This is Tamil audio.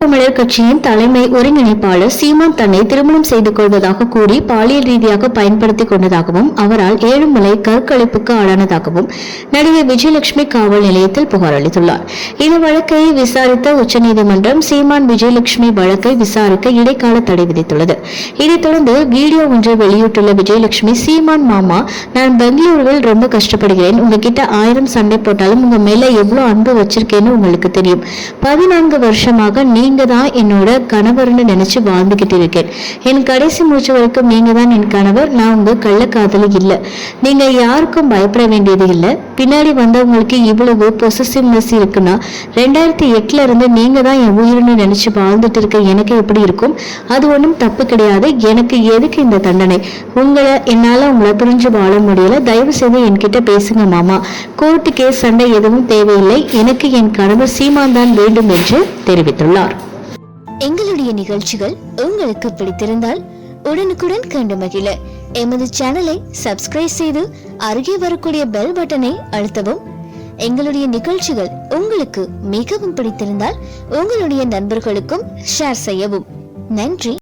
தமிழர் கட்சியின் தலைமை ஒருங்கிணைப்பாளர் சீமான் தன்னை திருமணம் செய்து கொள்வதாக கூறி பாலியல் ரீதியாக பயன்படுத்திக் கொண்டதாகவும் அவரால் ஏழுமலை கற்களிப்புக்கு ஆளானதாகவும் நடிகை விஜயலட்சுமி காவல் நிலையத்தில் புகார் அளித்துள்ளார். இந்த வழக்கை விசாரித்த உச்சநீதிமன்றம் சீமான் விஜயலட்சுமி வழக்கை விசாரிக்க இடைக்கால தடை விதித்துள்ளது. இதைத் தொடர்ந்து வீடியோ ஒன்றை வெளியிட்டுள்ள விஜயலட்சுமி சீமான் மாமா நான் பெங்களூருவில் ரொம்ப கஷ்டப்படுகிறேன். உங்ககிட்ட ஆயிரம் சண்டை போட்டாலும் உங்க மேல எவ்வளவு அன்பு வச்சிருக்கேன்னு உங்களுக்கு தெரியும். பதினான்கு வருஷமாக நீ நீங்க தான் என்னோட கணவர்னு நினைச்சு வாழ்ந்துகிட்டு இருக்கேன் என் கடைசி மூச்சு வரைக்கும் நீங்க தான் என் கணவர் நான் உங்க கள்ளக்காதலி இல்ல. நீங்க யாருக்கும் பயப்பட வேண்டியது இல்ல. பின்னாடி வந்தவங்களுக்கு இவ்வளவு பொசசிவ்னஸ் இருக்குன்னா ரெண்டாயிரத்தி எட்டுல இருந்து நீங்க தான் என் உயிர்னு நினைச்சு வாழ்ந்துட்டு இருக்க எனக்கு எப்படி இருக்கும்? அது ஒன்றும் தப்பு கிடையாது. எனக்கு எதுக்கு இந்த தண்டனை? உங்களை என்னால உங்களை புரிஞ்சு வாழ முடியல. தயவு செய்து என்கிட்ட பேசுங்க மாமா. கோர்ட்டு கேஸ் சண்டை எதுவும் தேவையில்லை. எனக்கு என் கணவர் சீமான் தான் வேண்டும் என்று தெரிவித்துள்ளார். எங்களுடைய நிகழ்ச்சிகள் உங்களுக்கு பிடித்திருந்தால் உடனுக்குடன் கண்டு மகிழ. எமது சேனலை சப்ஸ்கிரைப் செய்து அருகே வரக்கூடிய பெல் பட்டனை அழுத்தவும். எங்களுடைய நிகழ்ச்சிகள் உங்களுக்கு மிகவும் பிடித்திருந்தால் உங்களுடைய நண்பர்களுக்கும் ஷேர் செய்யவும். நன்றி.